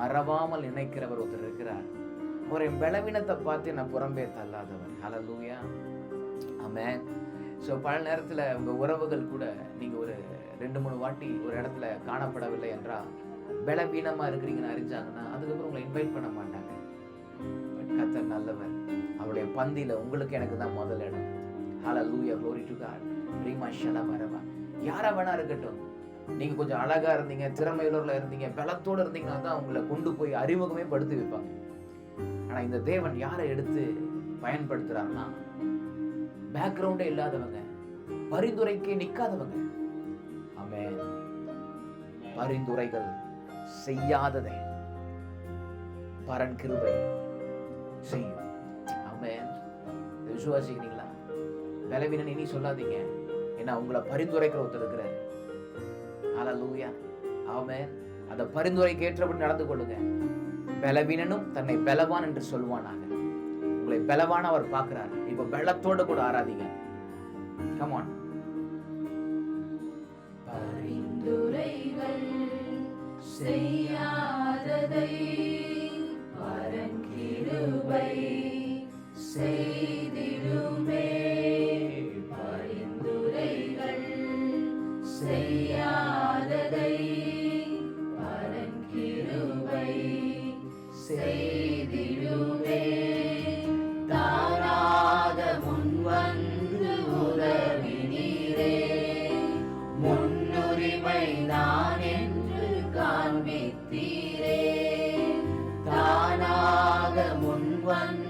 மறவாமல் நினைக்கிறவர் ஒருத்தர் இருக்கிறார். அவரை பலவீனத்தை பார்த்து நான் புறம்பே தள்ளாதவர். ஹலலூயா ஆமென் ஸோ பல நேரத்தில் உங்கள் உறவுகள் கூட நீங்கள் ஒரு ரெண்டு மூணு வாட்டி ஒரு இடத்துல காணப்படவில்லை என்றால் பலவீனமாக இருக்கிறீங்கன்னு அறிஞ்சாங்கன்னா அதுக்கப்புறம் உங்களை இன்வைட் பண்ண மாட்டாங்க. பட் கத்தர் நல்லவர். அவருடைய பந்தியில் உங்களுக்கு எனக்கு தான் முதல் இடம். ஹலலூயா க்ளோரி டு காட் ரீமா ஷலா வரவா யாரா வேணா இருக்கட்டும். நீங்க கொஞ்சம் அழகா இருந்தீங்க திறமையுள்ளவர்களா இருந்தீங்க பலத்தோட இருந்தீங்கன்னா தான் உங்களை கொண்டு போய் அறிமுகமே படுத்தி வைப்பாங்க. ஆனா இந்த தேவன் யாரை எடுத்து பயன்படுத்துறாருன்னா பேக்ரவுண்டே இல்லாதவங்க பரிந்துரைக்கே நிக்காதவங்க. ஆமே பரிந்துரைகள் செய்யாததை பரன் கிருபை செய்யும். ஆமே விசுவாசிக்கிறீங்களா? பலவீனன் இனி சொல்லாதீங்க. ஏன்னா உங்களை பரிந்துரைக்கிற ஒருத்தர் இருக்கிறார். ஹலலூயா ஆமே அந்த பரிந்துரைக்கு ஏற்றபடி நடந்து கொள்ளுங்க பலவீனனும் தன்னை பலவான் என்று சொல்வானாக. உங்களை பலவான அவர் பார்க்கிறார். இப்ப பலத்தோட கூட ஆராதிங்க. கமான் பரிந்துரைகள் செய்யாததை பரங்கிருபை செய்திடுமே. பரிந்துரைகள் செய்யா செய்திடுமே. தாராத முன் வந்து உதவினீரே. முன்னுரிமை நான் என்று காண்பித்தீரே. தானாக முன் வந்து